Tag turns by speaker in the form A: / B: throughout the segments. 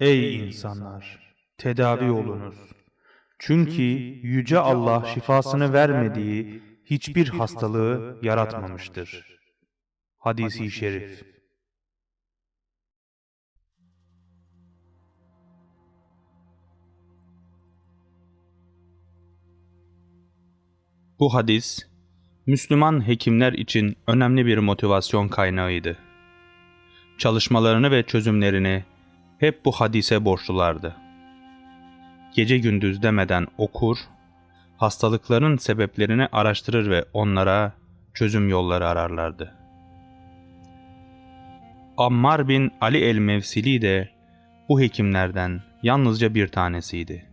A: Ey insanlar! Tedavi olunuz. Çünkü Yüce Allah şifasını vermediği hiçbir hastalığı yaratmamıştır. Hadisi şerif. Bu hadis, Müslüman hekimler için önemli bir motivasyon kaynağıydı. Çalışmalarını ve çözümlerini hep bu hadise borçlulardı. Gece gündüz demeden okur, hastalıkların sebeplerini araştırır ve onlara çözüm yolları ararlardı. Ammar bin Ali el-Mevsili de bu hekimlerden yalnızca bir tanesiydi.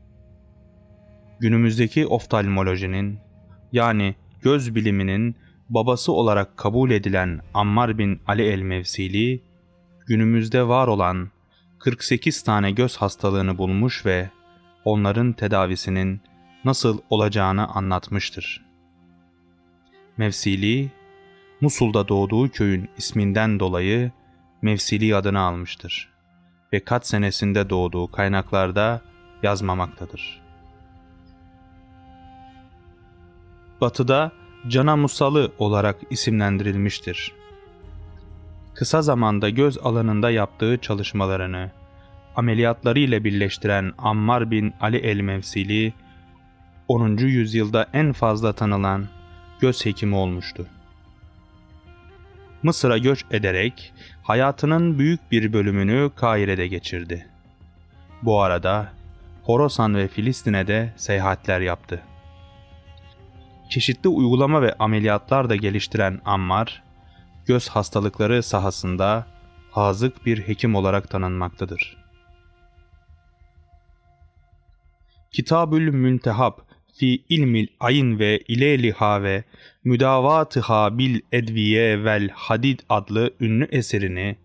A: Günümüzdeki oftalmolojinin yani göz biliminin babası olarak kabul edilen Ammar bin Ali el-Mevsili, günümüzde var olan 48 tane göz hastalığını bulmuş ve onların tedavisinin nasıl olacağını anlatmıştır. Mevsili, Musul'da doğduğu köyün isminden dolayı Mevsili adını almıştır ve kaç senesinde doğduğu kaynaklarda yazmamaktadır. Batı'da Cana Musalı olarak isimlendirilmiştir. Kısa zamanda göz alanında yaptığı çalışmalarını ameliyatları ile birleştiren Ammar bin Ali el-Mevsili, 10. yüzyılda en fazla tanınan göz hekimi olmuştu. Mısır'a göç ederek hayatının büyük bir bölümünü Kahire'de geçirdi. Bu arada Horasan ve Filistin'e de seyahatler yaptı. Çeşitli uygulama ve ameliyatlar da geliştiren Ammar, göz hastalıkları sahasında hazık bir hekim olarak tanınmaktadır. Kitabül Müntehab fi ilmil ayn ve ileliha ve müdavatıha bil edviye vel hadid adlı ünlü eserini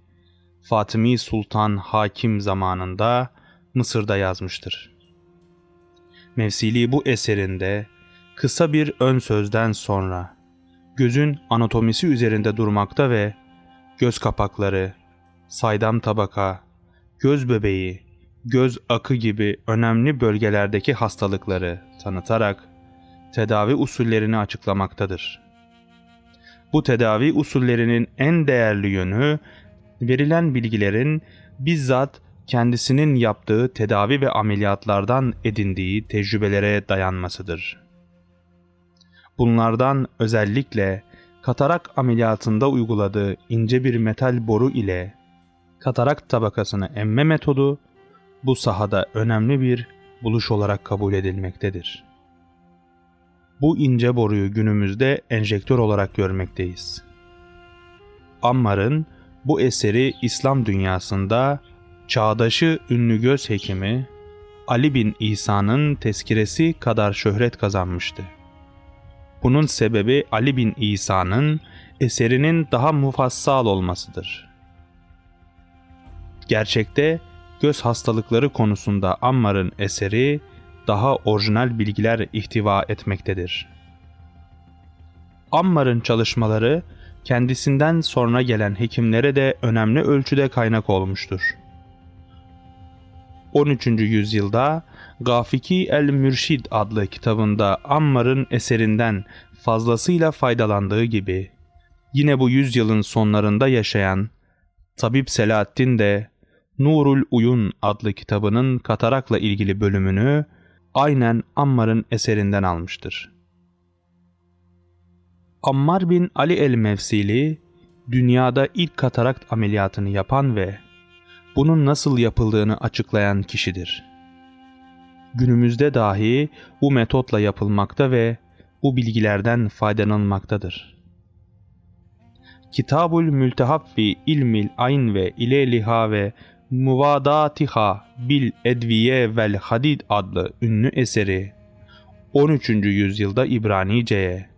A: Fatımi Sultan Hakim zamanında Mısır'da yazmıştır. Mevsili bu eserinde kısa bir ön sözden sonra gözün anatomisi üzerinde durmakta ve göz kapakları, saydam tabaka, göz bebeği, göz akı gibi önemli bölgelerdeki hastalıkları tanıtarak tedavi usullerini açıklamaktadır. Bu tedavi usullerinin en değerli yönü verilen bilgilerin bizzat kendisinin yaptığı tedavi ve ameliyatlardan edindiği tecrübelere dayanmasıdır. Bunlardan özellikle katarak ameliyatında uyguladığı ince bir metal boru ile katarak tabakasını emme metodu bu sahada önemli bir buluş olarak kabul edilmektedir. Bu ince boruyu günümüzde enjektör olarak görmekteyiz. Ammar'ın bu eseri İslam dünyasında çağdaşı ünlü göz hekimi Ali bin İsa'nın tezkiresi kadar şöhret kazanmıştı. Bunun sebebi Ali bin İsa'nın eserinin daha mufassal olmasıdır. Gerçekte göz hastalıkları konusunda Ammar'ın eseri daha orijinal bilgiler ihtiva etmektedir. Ammar'ın çalışmaları kendisinden sonra gelen hekimlere de önemli ölçüde kaynak olmuştur. 13. yüzyılda Gafiki el-Mürşid adlı kitabında Ammar'ın eserinden fazlasıyla faydalandığı gibi, yine bu yüzyılın sonlarında yaşayan Tabip Selahaddin de Nurul Uyun adlı kitabının katarakla ilgili bölümünü aynen Ammar'ın eserinden almıştır. Ammar bin Ali el-Mevsili, dünyada ilk katarakt ameliyatını yapan ve bunun nasıl yapıldığını açıklayan kişidir. Günümüzde dahi bu metotla yapılmakta ve bu bilgilerden faydalanılmaktadır. Kitabul Mültehab fi ilmil ayn ve ileliha ve Muvadatiha bil Edviye vel Hadid adlı ünlü eseri 13. yüzyılda İbranice'ye,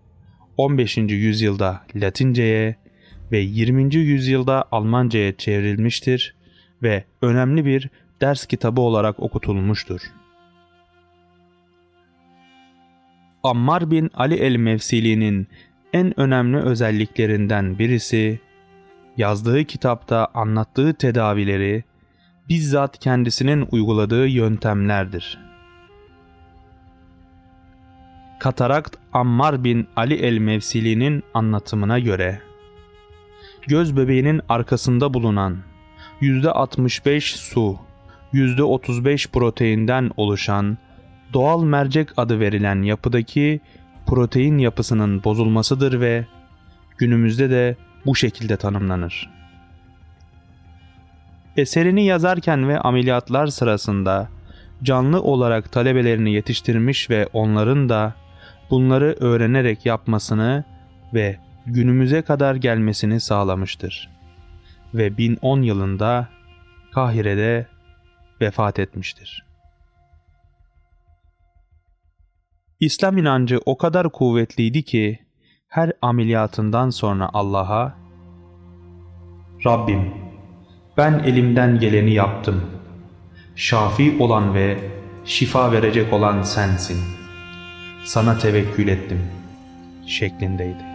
A: 15. yüzyılda Latince'ye ve 20. yüzyılda Almanca'ya çevrilmiştir ve önemli bir ders kitabı olarak okutulmuştur. Ammar bin Ali el-Mevsili'nin en önemli özelliklerinden birisi, yazdığı kitapta anlattığı tedavileri bizzat kendisinin uyguladığı yöntemlerdir. Katarakt Ammar bin Ali el-Mevsili'nin anlatımına göre göz bebeğinin arkasında bulunan %65 su, %35 proteinden oluşan doğal mercek adı verilen yapıdaki protein yapısının bozulmasıdır ve günümüzde de bu şekilde tanımlanır. Eserini yazarken ve ameliyatlar sırasında canlı olarak talebelerini yetiştirmiş ve onların da bunları öğrenerek yapmasını ve günümüze kadar gelmesini sağlamıştır. Ve 1010 yılında Kahire'de vefat etmiştir. İslam inancı o kadar kuvvetliydi ki her ameliyatından sonra Allah'a Rabbim ben elimden geleni yaptım. Şafi olan ve şifa verecek olan sensin. Sana tevekkül ettim şeklindeydi.